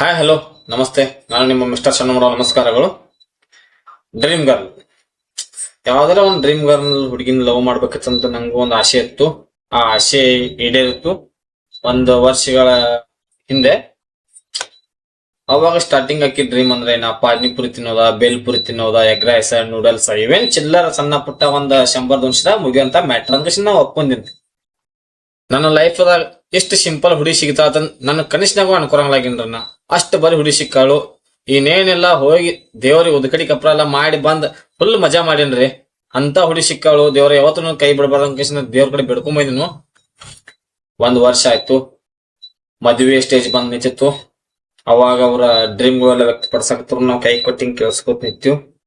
Hi hello ನಮಸ್ತೆ. ನಾನು ನಿಮ್ಮ ಮಿಸ್ಟರ್ ಸಣ್ಣಮರ ನಮಸ್ಕಾರಗಳು. ಡ್ರೀಮ್ ಗರ್ಲ್ ಯಾವ್ದಾರ ಒಂದು ಡ್ರೀಮ್ ಗರ್ಲ್ ಹುಡುಗಿನ ಲವ್ ಮಾಡ್ಬೇಕಂತ ನಂಗೂ ಒಂದು ಆಸೆ ಇತ್ತು. ಆ ಆಸೆ ಈಡೇರಿತ್ತು. ಒಂದು ವರ್ಷಗಳ ಹಿಂದೆ. ಅವಾಗ ಸ್ಟಾರ್ಟಿಂಗ್ ಹಾಕಿ ಡ್ರೀಮ್ ಅಂದ್ರೆ ಏನ ಪಾನಿಪುರಿ ತಿನ್ನೋದ ಬೇಲ್ಪುರಿ ತಿನ್ನೋದ ಎಗ್ ರೈಸ್ ನೂಡಲ್ಸ್ ಇವೇನ್ ಚಿಲ್ಲರ ಸಣ್ಣ ಪುಟ್ಟ ಒಂದ್ ಶಂಬರ್ ದೊಂಶದ ಮುಗಿಯುವಂತ ಮ್ಯಾಟ್ರ್ ಅಂತ ನಾ ನನ್ನ ಲೈಫ್ದಾಗ ಎಷ್ಟು ಸಿಂಪಲ್ ಹುಡಿ ಸಿಗ್ತಾ ನನ್ನ ಕನಸಿನಾಗೂ ಅನ್ಕೊರಂಗ್ಲಾಗಿನ್ರ ನಾ ಅಷ್ಟು ಬರೀ ಹುಡಿ ಸಿಕ್ಕಾಳು. ಇನ್ನೇನೆಲ್ಲ ಹೋಗಿ ದೇವ್ರಿಗೆ ಉದ್ಕಡಿ ಕಪ್ರ ಎಲ್ಲ ಮಾಡಿ ಬಂದ್ ಫುಲ್ ಮಜಾ ಮಾಡಿನ್ರಿ. ಅಂತ ಹುಡಿ ಸಿಕ್ಕಾಳು. ದೇವ್ರ ಯಾವತ್ತೂ ಕೈ ಬಿಡಬಾರ್ದ ದೇವ್ರ ಕಡೆ ಬಿಡ್ಕೊಂಬಂದಿನು ಒಂದ್ ವರ್ಷ ಆಯ್ತು. ಮದ್ವೆ ಸ್ಟೇಜ್ ಬಂದ್ ನಿಂತಿತ್ತು. ಅವಾಗ ಅವರ ಎಲ್ಲ ವ್ಯಕ್ತಪಡಿಸಕ್ತರು. ನಾವು ಕೈ ಕೊಟ್ಟಿಂಗ್ ಕೇಳಿಸ್ಕೊತ ನಿಂತು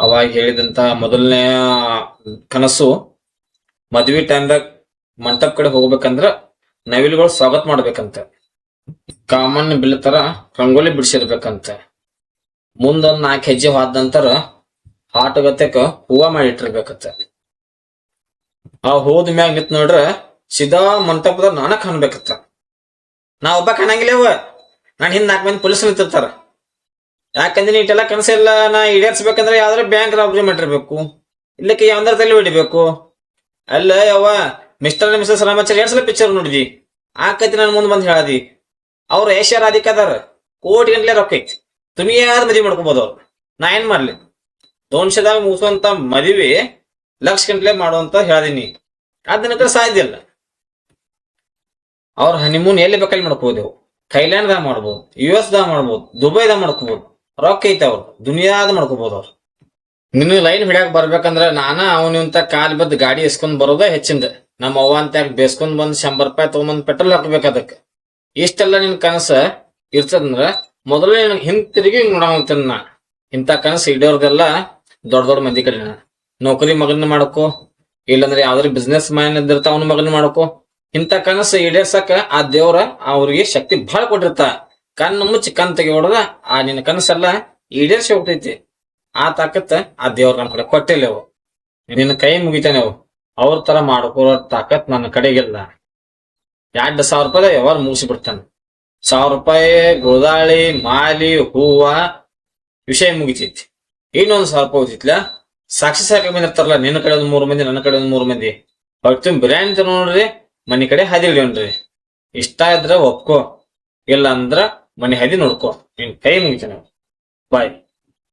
ಅವಾಗ ಹೇಳಿದಂತ ಮೊದಲನೇ ಕನಸು ಮದ್ವೆ ಟೈಮ್ದಾಗ ಮಂಟಪ ಕಡೆ ಹೋಗ್ಬೇಕಂದ್ರ ನವಿಲುಗಳು ಸ್ವಾಗತ ಮಾಡ್ಬೇಕಂತ. ಕಾಮನ್ ಬಿಲ್ ತರ ರಂಗೋಲಿ ಬಿಡಿಸಿರ್ಬೇಕಂತ. ಮುಂದೊಂದ್ ನಾಲ್ಕು ಹೆಜ್ಜೆ ಹೋದ ನಂತರ ಆಟಗತ್ಯಕ ಹೂವ ಮಾಡಿಟ್ಟಿರ್ಬೇಕಂತ ಆ ಹೋದ ಮ್ಯಾಗ ನಿತ್ ನೋಡ್ರ ಸಿದಾ ಮಂಟಪದ ನಾನ ಕಾಣ್ಬೇಕತ್ತ ನಾ ಒಬ್ಬ ಕಾಣಂಗಿಲ್ಲವ ನಾನ್ ಹಿಂದ್ ನಾಲ್ಕು ಮಂದಿ ಪೊಲೀಸ್ ನಿಂತಿರ್ತಾರ. ಯಾಕಂದ್ರೆ ಇಟ್ಟೆಲ್ಲ ಕನಸಿಲ್ಲ ನಾ ಈಡೇರ್ಸ್ಬೇಕಂದ್ರೆ ಯಾವ್ದಾರ ಬ್ಯಾಂಕ್ ರಾಬರಿ ಮಾಡಿರ್ಬೇಕು. ಇಲ್ಲಕ್ಕೆ ಯಾವ್ದಾರ ತಲೆ ಹೊಡಿಬೇಕು. ಅಲ್ಲ ಯವ್ವ ಮಿಸ್ಟರ್ ಮಿಸಸ್ ಮಿಸ್ಟರ್ ಎರಡ್ ಸಲ ಪಿಕ್ಚರ್ ನೋಡಿದಿ? ಆಕೈತಿ ನಾನು ಮುಂದೆ ಬಂದ್ ಹೇಳದಿ. ಅವ್ರ ಏಷ್ಯಾ ರಾಧಿಕ ಅದಾರ. ಕೋಟಿ ಗಂಟ್ಲೆ ರೊಕ್ಕ ಐತಿ. ತುಮಿ ಯಾರು ಮದ್ವಿ ಮಾಡ್ಕೋಬಹುದು ಅವ್ರು? ನಾ ಏನ್ ಮಾಡ್ಲಿ? ದೋನ್ಶದಾಗ ಮುಗಿಸುವಂತ ಮದುವೆ ಲಕ್ಷ ಗಂಟ್ಲೆ ಮಾಡುವಂತ ಹೇಳ್ದೀನಿ. ಅದನ್ನ ಸಾಧ್ಯ ಇಲ್ಲ. ಅವ್ರ ಹನಿಮೂನ್ ಎಲ್ಲಿ ಬೇಕಲ್ಲಿ ಮಾಡ್ಕೋಬಹುದು ಥೈಲ್ಯಾಂಡ್ ದಾಗ ಮಾಡ್ಬೋದು ಯು ಎಸ್ ದಾಗ ಮಾಡ್ಬೋದು, ದುಬೈದಾಗ ಮಾಡ್ಕೋಬಹುದು ರೊಕ್ಕ ಐತೆ ಅವ್ರು. ದುನಿಯಾದ ಮಾಡ್ಕೋಬಹುದು ಅವ್ರು. ನಿನ್ನ ಲೈನ್ ಹಿಡಿಯಾಕ ಬರ್ಬೇಕಂದ್ರ ನಾನ ಅವನಿಂತ ಕಾಲ್ ಬದ್ ಗಾಡಿ ಎಸ್ಕೊಂಡ್ ಬರೋದ ಹೆಚ್ಚಿಂದ. ನಮ್ಮ ಅವ್ವ ಅಂತ ಬೇಸ್ಕೊಂಡ್ ಬಂದ್ ಶಂಬರ್ ರೂಪಾಯಿ ತಗೊಂಬಂದ್ ಪೆಟ್ರೋಲ್ ಹಾಕ್ಬೇಕು ಅದಕ್ಕ. ಇಷ್ಟೆಲ್ಲ ನಿನ್ ಕನಸ ಇರ್ತದಂದ್ರ ಮೊದಲೇ ನಿನಗ್ ಹಿಂತಿರುಗಿ ನೋಡಂತೇನ ನಾ. ಇಂಥ ಕನಸು ಇಡೋರ್ದೆಲ್ಲ ದೊಡ್ಡ ದೊಡ್ಡ ಮಂದಿ ಕಡೆ ನೌಕರಿ ಮಗನ ಮಾಡಕೋ, ಇಲ್ಲಂದ್ರೆ ಯಾವ್ದ್ರ ಬಿಸ್ನೆಸ್ ಮ್ಯಾನ್ ಇದ್ದಿರ್ತ ಅವನ ಮಗನ ಮಾಡಕೋ. ಇಂಥ ಕನಸು ಈಡೇರ್ಸಕ ಆ ದೇವ್ರ ಅವ್ರಿಗೆ ಶಕ್ತಿ ಬಹಳ ಕೊಟ್ಟಿರ್ತ. ಕಣ್ಣು ಮುಚ್ಚಿ ಕಣ್ ತೆಗಿ ಹೊಡೆದ ಆ ನಿನ್ನ ಕನಸೆಲ್ಲ ಈಡೇರ್ಸಿ ಹೋಗ್ತೈತಿ. ಆ ತಾಕತ್ ಆ ದೇವ್ರ ನಮ್ ಕಡೆ ಕೊಟ್ಟಿಲ್ಲ ನಿನ್ನ ಕೈ ಮುಗಿತಾನೆ ಅವು. ಅವ್ರ ತರ ಮಾಡ್ಕೊಳ್ಳೋ ತಾಕತ್ ನನ್ನ ಕಡೆಗಿಲ್ಲ ಎರಡ್ ಸಾವಿರ ರೂಪಾಯಿ ವ್ಯವಹಾರ ಮುಗಿಸಿ ಬಿಡ್ತಾನೆ. ಸಾವಿರ ರೂಪಾಯಿ, ಗೋದಾಳಿ, ಮಾಲಿ, ಹೂವ, ವಿಷಯ ಮುಗಿತೈತಿ. ಇನ್ನೊಂದು ಸಾವಿರ ರೂಪಾಯಿ ಹೋಗ್ತಿತ್ಲ ಸಾಕ್ಷಿ ಸಾಕ ಮಂದಿ ಇರ್ತಾರಲ್ಲ, ನಿನ್ನ ಕಡೆ ಒಂದ್ ಮೂರು ಮಂದಿ, ನನ್ನ ಕಡೆ ಒಂದ್ ಮೂರು ಮಂದಿ. ಹೊಟ್ಟೆ ಬಿರಿಯಾನಿ ತರ ನೋಡ್ರಿ, ಮನೆ ಕಡೆ ಹದಿ ಹಿಡಿಯೋಣ್ರಿ. ಇಷ್ಟ ಇದ್ರ ಒಪ್ಕೋ ಇಲ್ಲ ಅಂದ್ರ ಮನೆ ಹದಿ ನೋಡ್ಕೋ. ನಿನ್ ಕೈ ಮುಗಿತಾನೆ. ಬಾಯ್